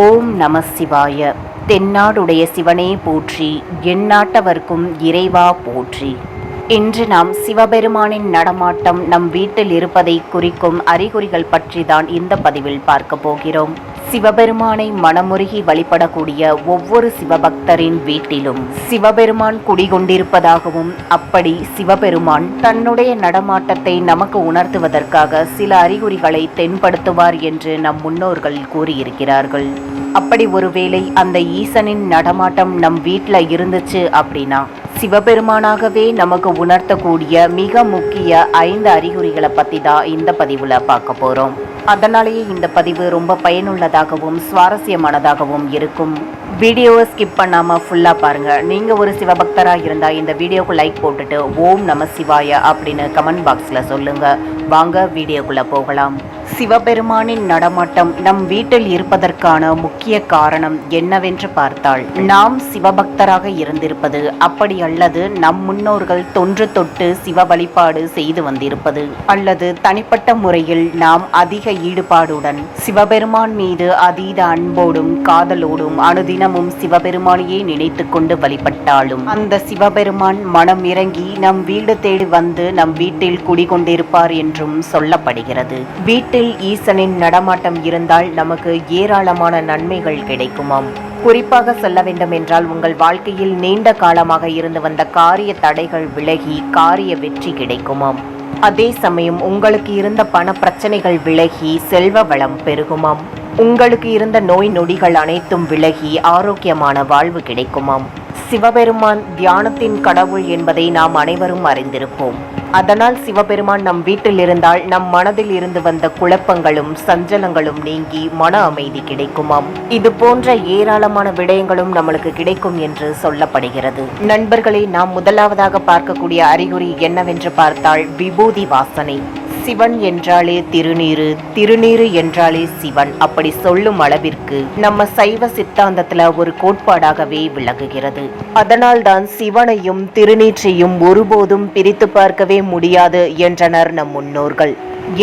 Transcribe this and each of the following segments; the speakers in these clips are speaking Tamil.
ஓம் நம சிவாய. தென்னாடுடைய சிவனே போற்றி எந்நாட்டவர்க்கும் இறைவா போற்றி. இன்று நாம் சிவபெருமானின் நடமாட்டம் நம் வீட்டில் இருப்பதை குறிக்கும் அறிகுறிகள் பற்றி தான் இந்த பதிவில் பார்க்க போகிறோம். சிவபெருமானை மனமுருகி வழிபடக்கூடிய ஒவ்வொரு சிவபக்தரின் வீட்டிலும் சிவபெருமான் குடிகொண்டிருப்பதாகவும் அப்படி சிவபெருமான் தன்னுடைய நடமாட்டத்தை நமக்கு உணர்த்துவதற்காக சில அறிகுறிகளை தென்படுத்துவார் என்று நம் முன்னோர்கள் கூறியிருக்கிறார்கள். அப்படி ஒருவேளை அந்த ஈசனின் நடமாட்டம் நம் வீட்டில் இருந்துச்சு அப்படின்னா சிவபெருமானாகவே நமக்கு உணர்த்தக்கூடிய மிக முக்கிய ஐந்து அறிகுறிகளை பற்றி தான் இந்த பதிவில் பார்க்க போகிறோம் அதனாலேயே இந்த பதிவு ரொம்ப பயனுள்ளதாகவும் சுவாரஸ்யமானதாகவும் இருக்கும். வீடியோவை ஸ்கிப் பண்ணாமல் ஃபுல்லாக பாருங்கள் நீங்கள் ஒரு சிவபக்தராக இருந்தால் இந்த வீடியோக்கு லைக் போட்டுட்டு ஓம் நம சிவாய அப்படின்னு கமெண்ட் பாக்ஸில் சொல்லுங்கள் வாங்க வீடியோக்குள்ளே போகலாம். சிவபெருமானின் நடமாட்டம் நம் வீட்டில் இருப்பதற்கான முக்கிய காரணம் என்னவென்று பார்த்தால் நாம் சிவபக்தராக இருந்திருப்பது அப்படி அல்லது நம் முன்னோர்கள் தொன்று தொட்டு சிவ வழிபாடு செய்து வந்திருப்பது அல்லது தனிப்பட்ட முறையில் நாம் அதிக ஈடுபாடுடன் சிவபெருமான் மீது அதீத அன்போடும் காதலோடும் அனுதினமும் சிவபெருமானையே நினைத்து கொண்டு வழிபட்டாலும் அந்த சிவபெருமான் மனம் இறங்கி நம் வீடு தேடி வந்து நம் வீட்டில் குடிகொண்டிருப்பார் என்றும் சொல்லப்படுகிறது. வீட்டில் ஈசனின் நடமாட்டம் இருந்தால் நமக்கு ஏராளமான நன்மைகள் கிடைக்குமாம். குறிப்பாக சொல்ல வேண்டும் என்றால் உங்கள் வாழ்க்கையில் நீண்ட காலமாக இருந்து வந்த காரிய தடைகள் விலகி காரிய வெற்றி கிடைக்குமாம். அதே சமயம் உங்களுக்கு இருந்த பண பிரச்சனைகள் விலகி செல்வ வளம் பெருகுமாம். உங்களுக்கு இருந்த நோய் நொடிகள் அனைத்தும் விலகி ஆரோக்கியமான வாழ்வு கிடைக்குமாம். சிவபெருமான் தியானத்தின் கடவுள் என்பதை நாம் அனைவரும் அறிந்திருப்போம். அதனால் சிவபெருமான் நம் வீட்டில் இருந்தால் நம் மனதில் இருந்து வந்த குழப்பங்களும் சஞ்சலங்களும் நீங்கி மன அமைதி கிடைக்குமாம். இது போன்ற ஏராளமான விடயங்களும் நம்மளுக்கு கிடைக்கும் என்று சொல்லப்படுகிறது. நண்பர்களே நாம் முதலாவதாக பார்க்கக்கூடிய அறிகுறி என்னவென்று பார்த்தால் விபூதி வாசனை. சிவன் என்றாலே திருநீரு திருநீரு என்றாலே சிவன். அப்படி சொல்லும் அளவிற்கு நம்ம சைவ சித்தாந்தத்துல ஒரு கோட்பாடாகவே விளங்குகிறது. அதனால்தான் சிவனையும் திருநீற்றையும் ஒருபோதும் பிரித்து பார்க்கவே முடியாது என்றனர் நம் முன்னோர்கள்.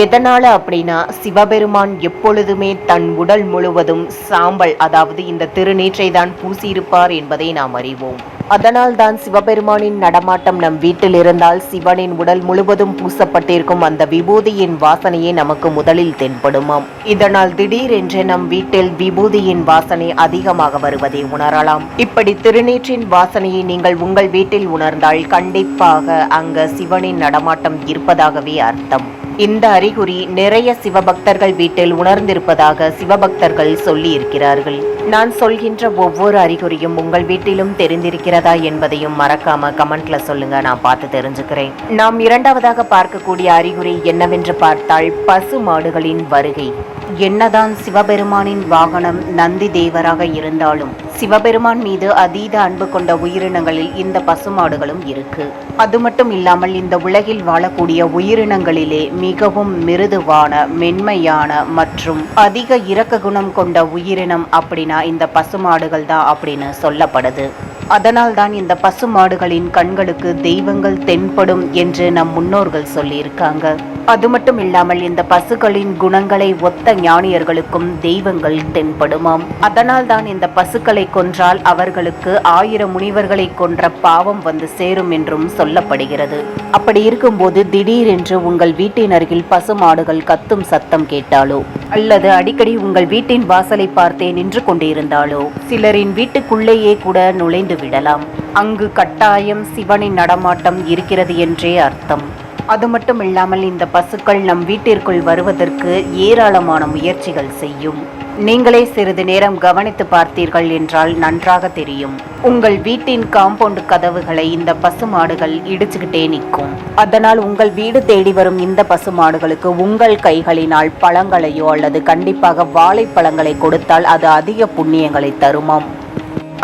எதனால அப்படின்னா சிவபெருமான் எப்பொழுதுமே தன் உடல் முழுவதும் சாம்பல் அதாவது இந்த திருநீற்றை தான் பூசியிருப்பார் என்பதை நாம் அறிவோம். அதனால் தான் சிவபெருமானின் நடமாட்டம் நம் வீட்டில் இருந்தால் சிவனின் உடல் முழுவதும் பூசப்பட்டிருக்கும் அந்த விபூதியின் வாசனையே நமக்கு முதலில் தென்படுமாம். இதனால் திடீரென்று நம் வீட்டில் விபூதியின் வாசனை அதிகமாக வருவதை உணரலாம். இப்படி திருநீற்றின் வாசனையை நீங்கள் உங்கள் வீட்டில் உணர்ந்தால் கண்டிப்பாக அங்க சிவனின் நடமாட்டம் இருப்பதாகவே அர்த்தம். இந்த அறிகுறி நிறைய சிவபக்தர்கள் வீட்டில் உணர்ந்திருப்பதாக சிவபக்தர்கள் சொல்லியிருக்கிறார்கள். நான் சொல்கின்ற ஒவ்வொரு அறிகுறியும் உங்கள் வீட்டிலும் தெரிந்திருக்கிறதா என்பதையும் மறக்காம கமெண்ட்ல சொல்லுங்க. நான் பார்த்து தெரிஞ்சுக்கிறேன். நாம் இரண்டாவதாக பார்க்கக்கூடிய அறிகுறி என்னவென்று பார்த்தால் பசு மாடுகளின் வருகை. என்னதான் சிவபெருமானின் வாகனம் நந்தி தேவராக இருந்தாலும் சிவபெருமான் மீது அதீத அன்பு கொண்ட உயிரினங்களில் இந்த பசுமாடுகளும் இருக்கு. அது மட்டும் இல்லாமல் இந்த உலகில் வாழக்கூடிய உயிரினங்களிலே மிகவும் மிருதுவான மென்மையான மற்றும் அதிக இரக்க குணம் கொண்ட உயிரினம் அப்படின்னா இந்த பசுமாடுகள் தான் அப்படின்னு சொல்லப்படுது. அதனால் தான் இந்த பசுமாடுகளின் கண்களுக்கு தெய்வங்கள் தென்படும் என்று நம் முன்னோர்கள் சொல்லியிருக்காங்க. அது மட்டும் இல்லாமல் இந்த பசுக்களின் குணங்களை ஒத்த ஞானியர்களுக்கும் தெய்வங்கள் தென்படுமாம். அதனால் தான் இந்த பசுக்களை கொன்றால் அவர்களுக்கு ஆயிரம் முனிவர்களை கொன்ற பாவம் வந்து சேரும் என்றும் சொல்லப்படுகிறது. அப்படி இருக்கும்போது திடீரென்று உங்கள் வீட்டின் அருகில் பசுமாடுகள் கத்தும் சத்தம் கேட்டாலோ? அல்லது அடிக்கடி உங்கள் வீட்டின் வாசலை பார்த்தே நின்று கொண்டிருந்தாலோ? சிலரின் வீட்டுக்குள்ளேயே கூட நுழைந்து விடலாம். அங்கு கட்டாயம் சிவனின் நடமாட்டம் இருக்கிறது என்றே அர்த்தம். அது மட்டும் இல்லாமல் இந்த பசுக்கள் நம் வீட்டிற்குள் வருவதற்கு ஏராளமான முயற்சிகள் செய்யும். நீங்களே சிறிது நேரம் கவனித்து பார்த்தீர்கள் என்றால் நன்றாக தெரியும். உங்கள் வீட்டின் காம்பவுண்ட் கதவுகளை இந்த பசுமாடுகள் இடிச்சுக்கிட்டே நிற்கும். அதனால் உங்கள் வீடு தேடி வரும் இந்த பசுமாடுகளுக்கு உங்கள் கைகளினால் பழங்களையோ அல்லது கண்டிப்பாக வாழைப்பழங்களை கொடுத்தால் அது அதிக புண்ணியங்களை தருமாம்.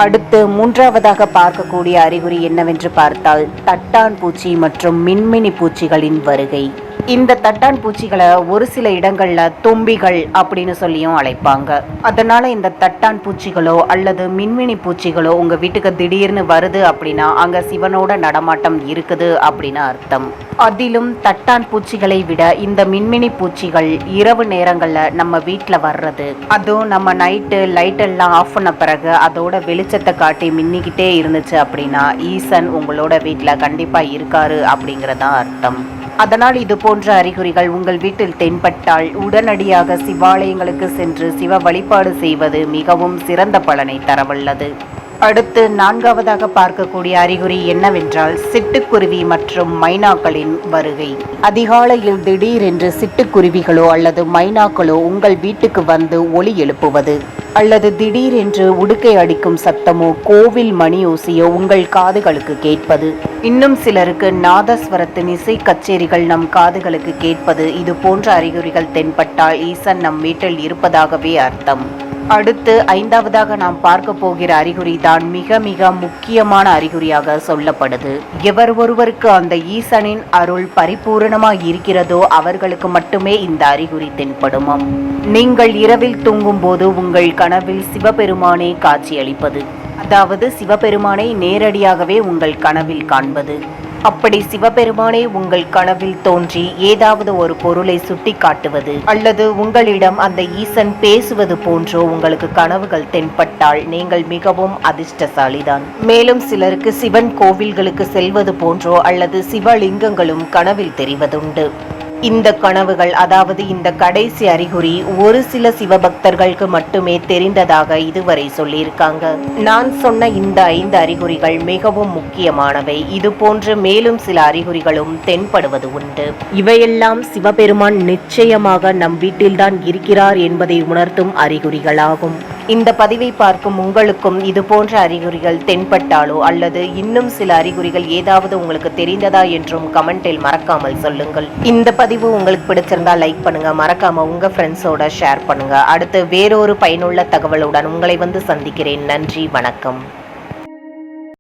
அடுத்து மூன்றாவதாக பார்க்கக்கூடிய அறிகுறி என்னவென்று பார்த்தால் தட்டான் பூச்சி மற்றும் மின்மினி பூச்சிகளின் வருகை. இந்த தட்டான் பூச்சிகளை ஒரு சில இடங்களில் தும்பிகள் அப்படின்னு சொல்லியும் அழைப்பாங்க. அதனால் இந்த தட்டான் பூச்சிகளோ அல்லது மின்மினி பூச்சிகளோ உங்கள் வீட்டுக்கு திடீர்னு வருது அப்படின்னா அங்கே சிவனோட நடமாட்டம் இருக்குது அப்படின்னு அர்த்தம். அதிலும் தட்டான் பூச்சிகளை விட இந்த மின்மினி பூச்சிகள் இரவு நேரங்களில் நம்ம வீட்டில் வர்றது. அதுவும் நம்ம நைட்டு லைட்டெல்லாம் ஆஃப் பண்ண பிறகு அதோட வெளிச்சத்தை காட்டி மின்னிக்கிட்டே இருந்துச்சு அப்படின்னா ஈசன் உங்களோட வீட்டில் கண்டிப்பாக இருக்காரு அப்படிங்கிறதான் அர்த்தம். அதனால் இது போன்ற அறிகுறிகள் உங்கள் வீட்டில் தென்பட்டால் உடனடியாக சிவாலயங்களுக்கு சென்று சிவ வழிபாடு செய்வது மிகவும் சிறந்த பலனை தரவல்லது. அடுத்து நான்காவதாக பார்க்கக்கூடிய அறிகுறி என்னவென்றால் சிட்டுக்குருவி மற்றும் மைனாக்களின் வருகை. அதிகாலையில் திடீரென்று சிட்டுக்குருவிகளோ அல்லது மைனாக்களோ உங்கள் வீட்டுக்கு வந்து ஒலி எழுப்புவது அல்லது திடீரென்று உடுக்கை அடிக்கும் சத்தமோ கோவில் மணி ஓசையோ உங்கள் காதுகளுக்கு கேட்பது. இன்னும் சிலருக்கு நாதஸ்வரத்தின் இசை கச்சேரிகள் நம் காதுகளுக்கு கேட்பது. இது போன்ற அறிகுறிகள் தென்பட்டால் ஈசன் நம் வீட்டில் இருப்பதாகவே அர்த்தம். அடுத்து ஐந்தாவதாக நாம் பார்க்க போகிற அறிகுறி தான் மிக மிக முக்கியமான அறிகுறியாக சொல்லப்படுது. எவர் ஒருவருக்கு அந்த ஈசனின் அருள் பரிபூரணமாக இருக்கிறதோ அவர்களுக்கு மட்டுமே இந்த அறிகுறி தென்படுமாம் நீங்கள் இரவில் தூங்கும் போது உங்கள் கனவில் சிவபெருமானே காட்சியளிப்பது. அதாவது சிவபெருமானை நேரடியாகவே உங்கள் கனவில் காண்பது. அப்படி சிவபெருமானே உங்கள் கனவில் தோன்றி ஏதாவது ஒரு பொருளை சுட்டி காட்டுவது அல்லது உங்களிடம் அந்த ஈசன் பேசுவது போன்றோ உங்களுக்கு கனவுகள் தென்பட்டால் நீங்கள் மிகவும் அதிர்ஷ்டசாலிதான். மேலும் சிலருக்கு சிவன் கோவில்களுக்கு செல்வது போன்றோ அல்லது சிவலிங்கங்களும் கனவில் தெரிவதுண்டு. இந்த கனவுகள் அதாவது இந்த கடைசி அறிகுறி ஒரு சில சிவபக்தர்களுக்கு மட்டுமே தெரிந்ததாக இதுவரை சொல்லியிருக்காங்க. நான் சொன்ன இந்த ஐந்து அறிகுறிகள் மிகவும் முக்கியமானவை. இது போன்று மேலும் சில அறிகுறிகளும் தென்படுவது உண்டு. இவையெல்லாம் சிவபெருமான் நிச்சயமாக நம் வீட்டில்தான் இருக்கிறார் என்பதை உணர்த்தும் அறிகுறிகளாகும். இந்த பதிவை பார்க்கும் உங்களுக்கும் இது போன்ற அறிகுறிகள் தென்பட்டாலோ அல்லது இன்னும் சில அறிகுறிகள் ஏதாவது உங்களுக்கு தெரிந்ததா என்றும் கமெண்டில் மறக்காமல் சொல்லுங்கள். இந்த பதிவு உங்களுக்கு பிடிச்சிருந்தா லைக் பண்ணுங்க. மறக்காம உங்க ஃப்ரெண்ட்ஸோட ஷேர் பண்ணுங்க. அடுத்து வேறொரு பயனுள்ள தகவலுடன் உங்களை வந்து சந்திக்கிறேன். நன்றி வணக்கம்.